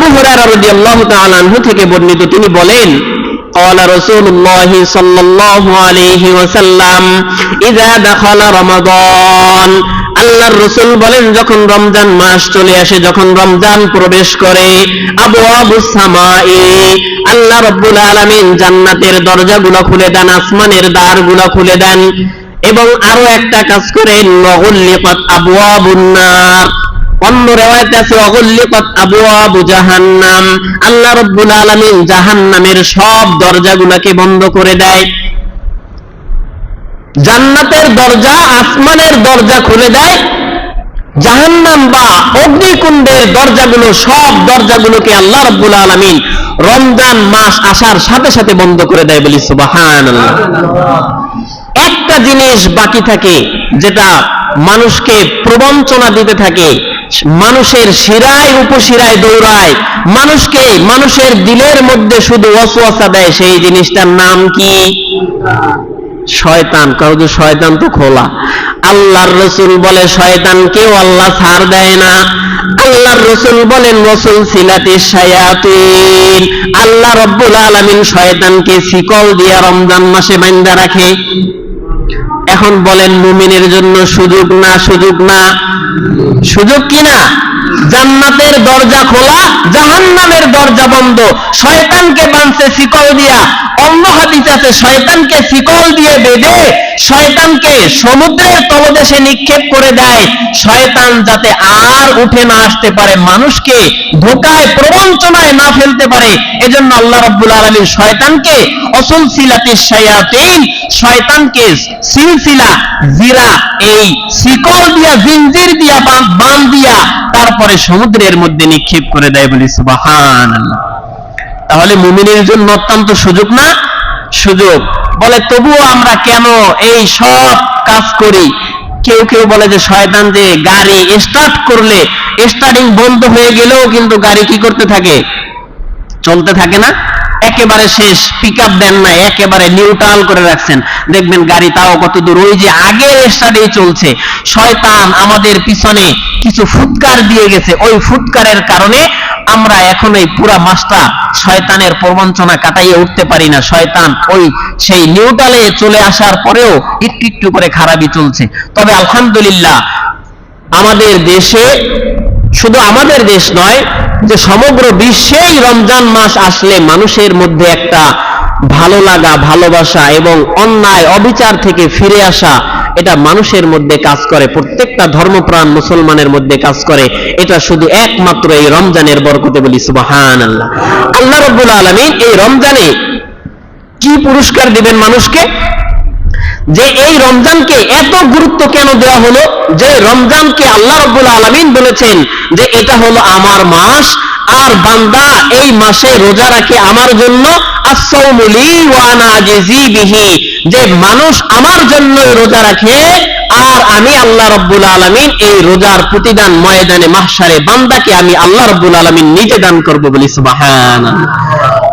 আবু হুরায়রা রাদিয়াল্লাহু তাআলা আনহু থেকে বর্ণিত তিনি বলেন قال رسول الله صلى الله عليه وسلم إذا دخل رمضان আল্লাহর রসুল বলেন যখন রমজান মাস চলে আসে যখন রমজান প্রবেশ করে আবু আবু সামাই আল্লাহ রব্বুল আলামিন জান্নাতের দরজাগুলো খুলে দেন আসমানের দ্বারগুলো খুলে দেন এবং আরো একটা কাজ করেন নগল্লিকাত আবু আবুন্নার অন্য রেওয়ায়তে আছে, অগল্লিকাত আবওয়াবু জাহান্নাম। আল্লাহ রাব্বুল আলামিন জাহান্নামের সব দরজাগুলোকে বন্ধ করে দেয়। জান্নাতের দরজা, আসমানের দরজা খুলে দেয়। জাহান্নাম বা অগ্নিকুণ্ডের দরজাগুলো, সব দরজাগুলোকে আল্লাহ রাব্বুল আলামিন রমজান মাস আসার সাথে সাথে বন্ধ করে দেয় বলি সুবহানাল্লাহ। একটা জিনিস বাকি থাকে, যেটা মানুষকে প্রবঞ্চনা দিতে থাকে মানুষের শিরায়, উপশিরায় দৌড়ায়। মানুষকে মানুষের দিলের মধ্যে শুধু অসুয়াশা দেয়। সেই জিনিসটার নাম কি? শয়তান। কারও যে শয়তান তো খোলা। আল্লাহর রসুল বলে শয়তানকেও আল্লাহ ছাড় দেয় না। আল্লাহর রসুল বলেন রসুল সিলাতে শায়াতিন। আল্লাহ রব্বুল আলামিন শয়তানকে শিকল দিয়া রমজান মাসে বান্দা রাখে। এখন বলেন মুমিনের জন্য সুযোগ না সুযোগ না। সুযোগ কি না? জান্নাতের দরজা খোলা, জাহান্নামের দরজা বন্ধ। শয়তানকে বাঁধছে শিকল দিয়া। অন্য হাদিস আছে, শয়তানকে শিকল দিয়ে বেঁধে শয়তানকে সমুদ্রের তলদেশে নিক্ষেপ করে দেয়। শয়তান যাতে আর উঠে না আসতে পারে, মানুষকে ধোকায়, প্রবঞ্চনায় না ফেলতে পারে, এজন্য আল্লাহ রাব্বুল আলামিন শয়তানকে অসল সিলাতে শায়াতিন, শয়তানকে সিলসিলা, জিরা, এই শিকল দিয়া, জিনজির দিয়া বাঁধ দিয়া, তারপরে সমুদ্রের মধ্যে নিক্ষেপ করে দেয় বলি সুবাহান তাহলে মুমিনের জন্য অত্যন্ত সুযোগ না? সুযোগ। বলে, তবুও আমরা কেন এই সব কাজ করি? কেউ কেউ বলে যে, শয়তান যে গাড়ি স্টার্ট করলে স্টার্টিং বন্ধ হয়ে গেলেও কিন্তু গাড়ি কি করতে থাকে? চলতে থাকে না? একেবারে শেষ পিক দেন না একেবারে নিউট্রাল করে রাখছেন। দেখবেন গাড়ি তাও কত দূর, ওই যে আগের স্টাডি চলছে। শয়তান আমাদের পিছনে কিছু ফুৎকার দিয়ে গেছে। ওই ফুৎকারের কারণে আমরা এখন এই পুরা মাসটা শয়তানের প্রবঞ্চনা কাটাইয়ে উঠতে পারি না। শয়তান ওই সেই নিউট্রালে চলে আসার পরেও একটু একটু করে খারাপই চলছে। তবে আলহামদুলিল্লাহ, আমাদের দেশে শুধু আমাদের দেশ নয়, যে সমগ্র বিশ্বেই রমজান মাস আসলে মানুষের মধ্যে একটা ভালো লাগা, ভালোবাসা এবং অন্যায়, অবিচার থেকে ফিরে আসা, এটা মানুষের মধ্যে কাজ করে, প্রত্যেকটা ধর্মপ্রাণ মুসলমানের মধ্যে কাজ করে, এটা শুধু একমাত্র এই রমজানের বরকতে বলি সুবাহান আল্লাহ আল্লাহ রব্বুল আলমিন এই রমজানে কি পুরস্কার দিবেন মানুষকে? যে এই রমজানকে এত গুরুত্ব কেন দেওয়া হলো? যে রমজানকে আল্লাহ রব্বুল আলমিন বলেছেন যে এটা হলো আমার মাস, আর বান্দা এই মাসে রোজা রাখে আমার জন্য। যে মানুষ আমার জন্য রোজা রাখে, আর আমি আল্লাহ রব্বুল আলমিন এই রোজার প্রতিদান ময়দানে মাহসারে বান্দাকে আমি আল্লাহ রব্বুল আলমিন নিজে দান করব বলি সুবাহান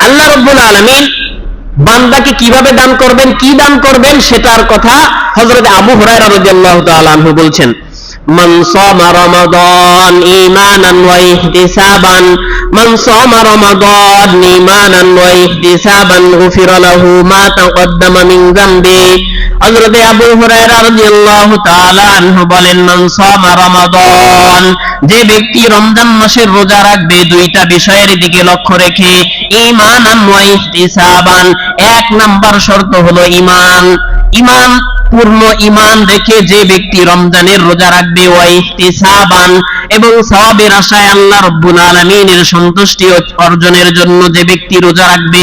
আল্লাহ রব্বুল আলমিন বান্দাকে কীভাবে দান করবেন কি দান করবেন সেটার কথা হজরত আবু হরাই রাজু বলছেন। রমাদান ঈমানান ওয়া ইহতিসাবান। মান সামা রমাদান ঈমানান ওয়া ইহতিসাবান গুফিরা লাহু মা তাকদ্দামা মিন যামবি। হযরত আবু হুরায়রা রাদিয়াল্লাহু তাআলা আনহু বলেন, মান সামা রমাদান, যে ব্যক্তি রমজান মাসের রোজা রাখবে, দুইটা বিষয়ের দিকে লক্ষ্য রেখে, ঈমানান ওয়া ইহতিসাবান। এক নাম্বার শর্ত হলো ঈমান। ঈমান পূর্ণ ঈমান রেখে যে ব্যক্তি রমজানের রোজা রাখবে ওয়া ইহতিসাবান এবং সওয়াবের আশায় আল্লাহ রাব্বুল আলামিনের সন্তুষ্টি অর্জনের জন্য যে ব্যক্তি রোজা রাখবে,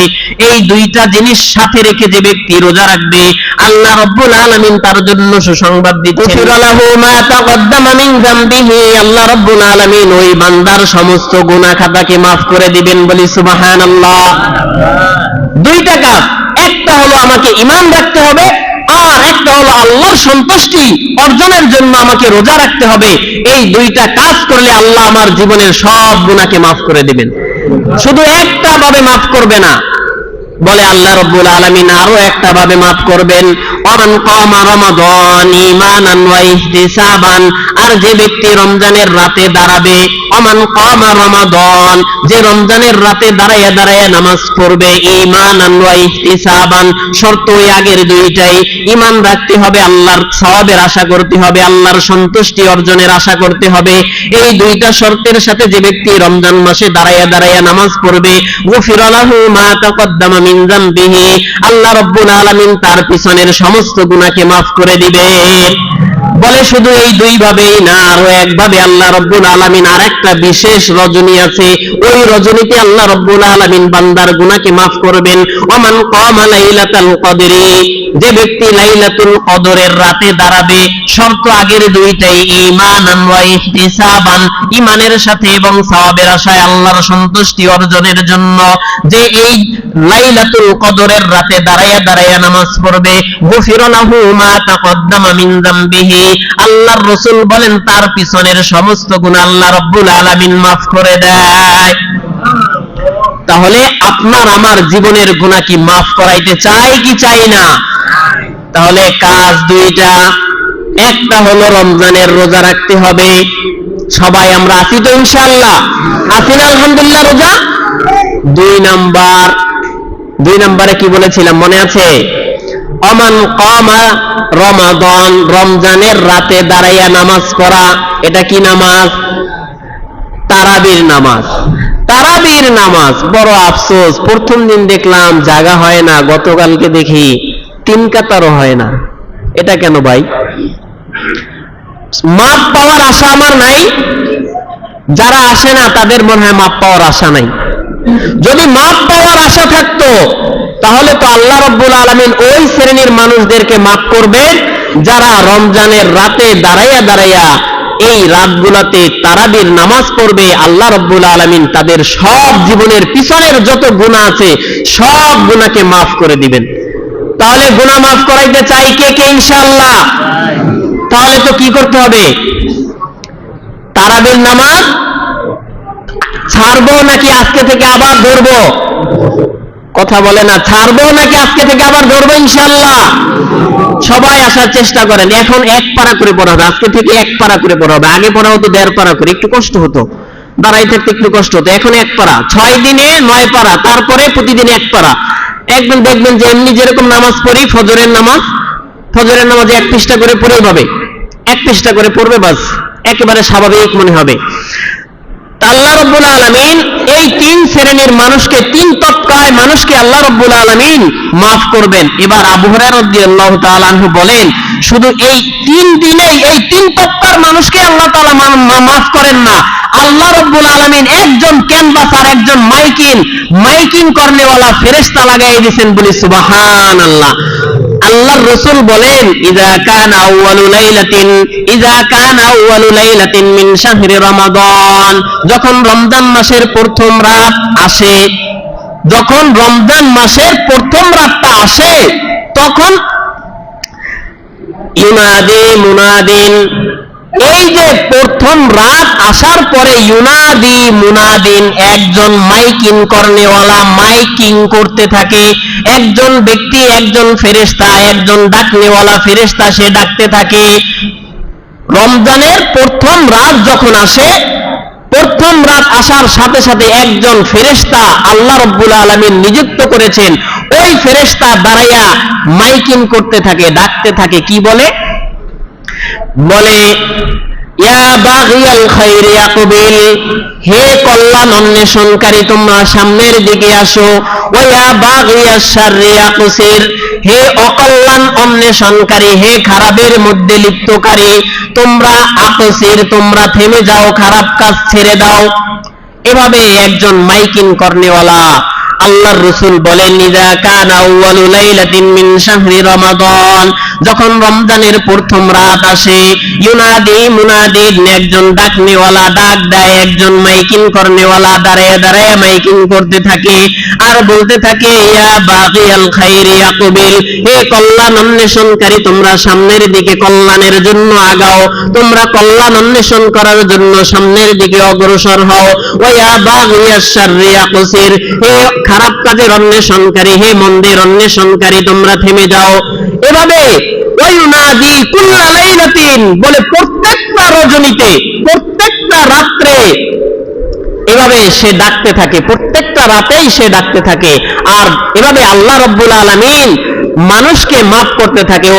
এই দুইটা জিনিস সাথে রেখে যে ব্যক্তি রোজা রাখবে, আল্লাহ রাব্বুল আলামিন তার জন্য সুসংবাদ যামবিহি, আল্লাহ রাব্বুল আলামিন ওই বান্দার সমস্ত গুনাহ খাতাকে maaf করে দিবেন বলি সুবহানাল্লাহ। দুইটা কাজ, একটা হলো আমাকে ইমান রাখতে হবে আর একটা হলো আল্লাহর সন্তুষ্টি অর্জনের জন্য আমাকে রোজা রাখতে হবে। এই দুইটা কাজ করলে আল্লাহ আমার জীবনের সব গুণাকে মাফ করে দিবেন। শুধু একটা ভাবে মাফ করবে না। বলে আল্লাহ রব্বুল আলমিন আরও একটা ভাবে মাফ করবেন। অমান কমা রমাদান ঈমানান ওয়া আর যে ব্যক্তি রমজানের রাতে দাঁড়াবে অমান কমা রমাদান যে রমজানের রাতে দাঁড়াইয়া দাঁড়াইয়া নামাজ পড়বে, ঈমানান ওয়া ইহতিসাবান। শর্ত ওই আগের দুইটাই, ঈমান রাখতে হবে আল্লাহর সওয়াবের আশা করতে হবে, আল্লাহর সন্তুষ্টি অর্জনের আশা করতে হবে। এই দুইটা শর্তের সাথে যে ব্যক্তি রমজান মাসে দাঁড়াইয়া দাঁড়াইয়া নামাজ পড়বে গুফিরা লাহু মা তাকদ্দামা মিন যামবিহি আল্লাহ রাব্বুল আলামিন তার পিছনের সমস্ত গুণাকে মাফ করে দিবে। বলে শুধু এই দুই ভাবেই না, আরও একভাবে আল্লাহ রব্বুল আলামিন আর একটা বিশেষ রজনী আছে। ওই রজনীতে আল্লাহ রব্বুল আলামিন বান্দার গুনাহকে মাফ করবেন। ওমান কামা লাইলাতাল কদরি, যে ব্যক্তি লাইলাতুল কদরের রাতে দাঁড়াবে, শর্ত আগের দুইটাই, ঈমানান ওয়া ইহতিসাবান, ঈমানের সাথে এবং সওয়াবের আশায় আল্লাহর সন্তুষ্টি অর্জনের জন্য। যে এই লাইলাতুল কদরের রাতে দাঁড়াইয়া দাঁড়াইয়া নামাজ পড়বে গুফিরা লাহু মা তাকদ্দামা মিন যামবিহি আল্লাহর রাসূল বলেন, তার পিছনের সমস্ত গুনাহ আল্লাহ রাব্বুল আলামিন মাফ করে দেয়। তাহলে আপনার আমার জীবনের গুনাহ কি মাফ করাইতে চাই কি চাই না? তাহলে কাজ দুইটা। একটা হলো রমজানের রোজা রাখতে হবে। সবাই আমরা আছি তো ইনশাআল্লাহ। আছি না আলহামদুলিল্লাহ রোজা? দুই নাম্বার। দুই নাম্বারে কি বলেছিলাম, মনে আছে? অমান কমা রমাদন, রমজানের রাতে দাঁড়াইয়া নামাজ পড়া, এটা কি নামাজ? তারাবির নামাজ। তারাবির নামাজ, বড় আফসোস। প্রথম দিন দেখলাম জাগা হয় না, গতকালকে দেখি তিন কাতারও হয় না। এটা কেন ভাই? মাপ পাওয়ার আশা আমার নাই। যারা আসে না, তাদের মনে হয় মাপ পাওয়ার আশা নাই। যদি মাপ পাওয়ার আশা থাকতো তো আল্লাহ রব্বুল আলমিন ওই শ্রেণির মানুষদেরকে মাফ করবেন, যারা রমজানের রাতে দাঁড়াইয়া দাঁড়াইয়া এই রাতগুলাতে তারাবির নামাজ পড়বে, আল্লাহ রব্বুল আলমিন তাদের সব জীবনের পিছনের যত গুণা আছে, সব গুণাকে মাফ করে দিবেন। তাহলে গুণা মাফ করাইতে চাই কে কে ইনশাআল্লাহ? তাহলে তো কি করতে হবে? তারাবির নামাজ ছাড়বো নাকি আজকে থেকে আবার ধরবো? কথা বলে না, ছাড়বো নাকি আজকে থেকে আবার ধরবো ইনশাল্লাহ সবাই আসার চেষ্টা করেন, এখন এক পারা করে পড়া হবে, আজকে থেকে এক পারা করে পড়া হবে, আগে পড়া হতো দেড় পারা করে, একটু কষ্ট হতো, দাঁড়াই থাকতে একটু কষ্ট হতো, এখন এক পারা ছয় দিনে নয় পারা তারপরে প্রতিদিন এক একদম দেখবেন যে এমনি যেরকম নামাজ পড়ি, ফজরের নামাজ, ফজরের নামাজে এক পৃষ্ঠা করে পড়েই পাবে এক পৃষ্ঠা করে পড়বে বাস, একেবারে স্বাভাবিক মনে হবে। আল্লাহ রব্বুল আলমিন এই তিন শ্রেণির মানুষকে তিন তৎকায় মানুষকে আল্লাহ রব্বুল আলমিন মাফ করবেন। এবার আবু হরারদ্দি আল্লাহ তালু বলেন, শুধু এই তিন দিনেই, এই তিন তৎকার মানুষকে আল্লাহ তালা মাফ করেন না। আল্লাহ রব্বুল আলমিন একজন ক্যানভাস আর একজন মাইকিন, মাইকিং করনেওয়ালা ফেরেস্তা লাগাই দিয়েছেন বলি সুবাহান আল্লাহ আল্লাহর রসুল বলেন ইজা কান আউয়ালু লাইলাতিন ইজা কান আউয়ালু লাইলাতিন মিন শাহরি রমাদান। যখন রমজান মাসের প্রথম রাত আসে যখন রমজান মাসের প্রথম রাতটা আসে, তখন ইউনাদি মুনাদিন, এই যে প্রথম রাত আসার পরে ইউনাদি মুনাদিন একজন মাইকিং করনেওয়ালা মাইকিং করতে থাকে, একজন ব্যক্তি, একজন ফেরেস্তা একজন ডাকনেওয়ালা ফেরেস্তা সে ডাকতে থাকে। রমজানের প্রথম রাত যখন আসে প্রথম রাত আসার সাথে সাথে একজন ফেরেস্তা আল্লাহ রব্বুল আলমিন নিযুক্ত করেছেন। ওই ফেরেস্তা দাঁড়াইয়া মাইকিং করতে থাকে, ডাকতে থাকে। কি বলে? বলে হে কল্যাণ অন্বেষণকারী, তোমরা সামনের দিকে আসো। হে অকল্যাণ অন্বেষণকারী, হে খারাপের মধ্যে লিপ্তকারী, তোমরা আকসির, তোমরা থেমে যাও, খারাপ কাজ ছেড়ে দাও। এভাবে একজন মাইকিং করনেওয়ালা আল্লাহর রসুল বলেন যখন রমজানের প্রথম রাত আসে, ইউনাদি মুনাদিন একজন ডাকনেওয়ালা ডাক দেয়, একজন মাইকিং করনেওয়ালা দাঁড়ায় দাঁড়ায় মাইকিং করতে থাকে আর বলতে থাকে, ইয়া বাগিয়াল খাইরি আকবিল হে কল্যাণ অন্বেষণকারী, তোমরা সামনের দিকে কল্যাণের জন্য আগাও। তোমরা কল্যাণ অন্বেষণ করার জন্য সামনের দিকে অগ্রসর হও। ওয়া বাগিয়াস শাররি আকসির হে খারাপ কাজের অন্বেষণকারী, হে মন্দির অন্বেষণকারী, তোমরা থেমে যাও। এভাবে বলে প্রত্যেকটা রজনীতে, প্রত্যেকটা রাত্রে এভাবে সে ডাকতে থাকে, প্রত্যেকটা রাতেই সে ডাকতে থাকে। আর এভাবে আল্লাহ রব্বুল আলামিন মানুষকে মাফ করতে থাকে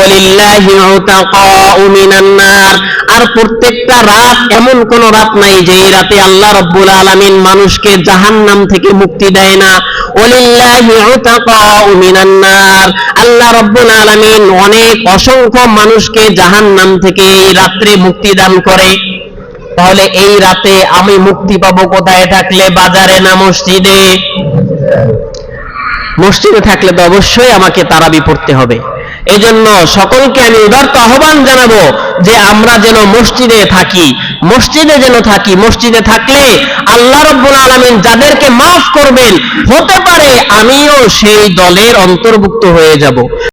আর প্রত্যেকটা রাত এমন কোন রাত নাই যে এই রাতে আল্লাহ রব্বুল আলামিন মানুষকে জাহান্নাম থেকে মুক্তি দেয় না। আল্লাহ রব্বুল আলামিন অনেক অসংখ্য মানুষকে জাহান্নাম থেকে এই রাত্রে মুক্তি দান করে। তাহলে এই রাতে আমি মুক্তি পাবো কোথায়? থাকলে বাজারে না মসজিদে? মসজিদে থাকলে তো অবশ্যই আমাকে তারাবি পড়তে হবে। এই জন্য সকলকে আমি উদার্ত আহ্বান জানাব যে আমরা যেন মসজিদে থাকি, মসজিদে যেন থাকি, মসজিদে থাকলে আল্লাহ রব্বুল আলমিন যাদেরকে মাফ করবেন, হতে পারে আমিও সেই দলের অন্তর্ভুক্ত হয়ে যাব।